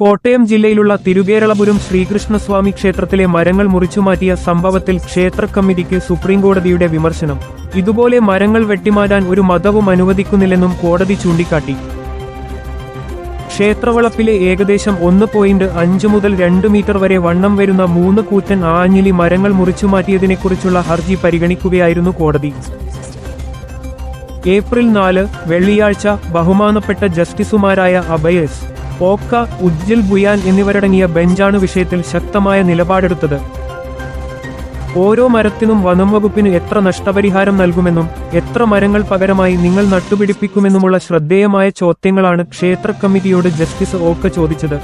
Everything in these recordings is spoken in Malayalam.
കോട്ടയം ജില്ലയിലുള്ള തിരുകേരളപുരം ശ്രീകൃഷ്ണസ്വാമി ക്ഷേത്രത്തിലെ മരങ്ങൾ മുറിച്ചുമാറ്റിയ സംഭവത്തിൽ ക്ഷേത്ര കമ്മിറ്റിക്ക് സുപ്രീംകോടതിയുടെ വിമർശനം. ഇതുപോലെ മരങ്ങൾ വെട്ടിമാറ്റാൻ ഒരു മതവും അനുവദിക്കുന്നില്ലെന്നും കോടതി ചൂണ്ടിക്കാട്ടി. ക്ഷേത്രവളപ്പിലെ ഏകദേശം ഒന്ന് പോയിന്റ് അഞ്ച് മുതൽ രണ്ട് മീറ്റർ വരെ വണ്ണം വരുന്ന മൂന്ന് കൂറ്റൻ ആഞ്ഞിലി മരങ്ങൾ മുറിച്ചുമാറ്റിയതിനെക്കുറിച്ചുള്ള ഹർജി പരിഗണിക്കുകയായിരുന്നു കോടതി. ഏപ്രിൽ നാല് വെള്ളിയാഴ്ച ബഹുമാനപ്പെട്ട ജസ്റ്റിസുമാരായ അഭയസ് ഓക്ക ഉജ്ജൽ ബുയാൻ എന്നിവരടങ്ങിയ ബെഞ്ചാണ് വിഷയത്തിൽ ശക്തമായ നിലപാടെടുത്തത്. ഓരോ മരത്തിനും വനംവകുപ്പിന് എത്ര നഷ്ടപരിഹാരം നൽകുമെന്നും എത്ര മരങ്ങൾ പകരമായി നിങ്ങൾ നട്ടുപിടിപ്പിക്കുമെന്നുമുള്ള ശ്രദ്ധേയമായ ചോദ്യങ്ങളാണ് ക്ഷേത്ര കമ്മിറ്റിയോട് ജസ്റ്റിസ് ഓക്ക ചോദിച്ചത്.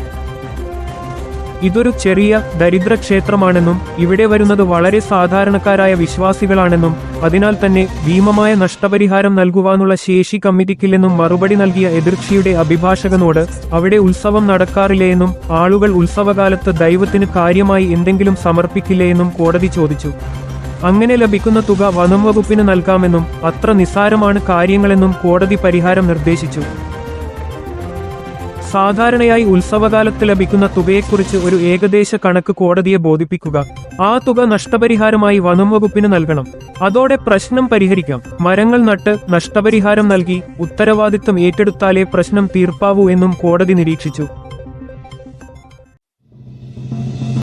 ഇതൊരു ചെറിയ ദരിദ്ര ക്ഷേത്രമാണെന്നും ഇവിടെ വരുന്നത് വളരെ സാധാരണക്കാരായ വിശ്വാസികളാണെന്നും അതിനാൽ തന്നെ ഭീമമായ നഷ്ടപരിഹാരം നൽകുവാനുള്ള ശേഷി കമ്മിറ്റിക്കില്ലെന്നും മറുപടി നൽകിയ എതിർക്ഷിയുടെ അഭിഭാഷകനോട് അവിടെ ഉത്സവം നടക്കാറില്ലേയെന്നും ആളുകൾ ഉത്സവകാലത്ത് ദൈവത്തിന് കാര്യമായി എന്തെങ്കിലും സമർപ്പിക്കില്ലേയെന്നും കോടതി ചോദിച്ചു. അങ്ങനെ ലഭിക്കുന്ന തുക വനം വകുപ്പിന് നൽകാമെന്നും അത്ര നിസ്സാരമാണ് കാര്യങ്ങളെന്നും കോടതി പരിഹാരം നിർദ്ദേശിച്ചു. സാധാരണയായി ഉത്സവകാലത്ത് ലഭിക്കുന്ന തുകയെക്കുറിച്ച് ഒരു ഏകദേശ കണക്ക് കോടതിയെ ബോധിപ്പിക്കുക. ആ തുക നഷ്ടപരിഹാരമായി വനം വകുപ്പിന് നൽകണം. അതോടെ പ്രശ്നം പരിഹരിക്കാം. മരങ്ങൾ നട്ട് നഷ്ടപരിഹാരം നൽകി ഉത്തരവാദിത്തം ഏറ്റെടുത്താലേ പ്രശ്നം തീർപ്പാവൂ എന്നും കോടതി നിരീക്ഷിച്ചു.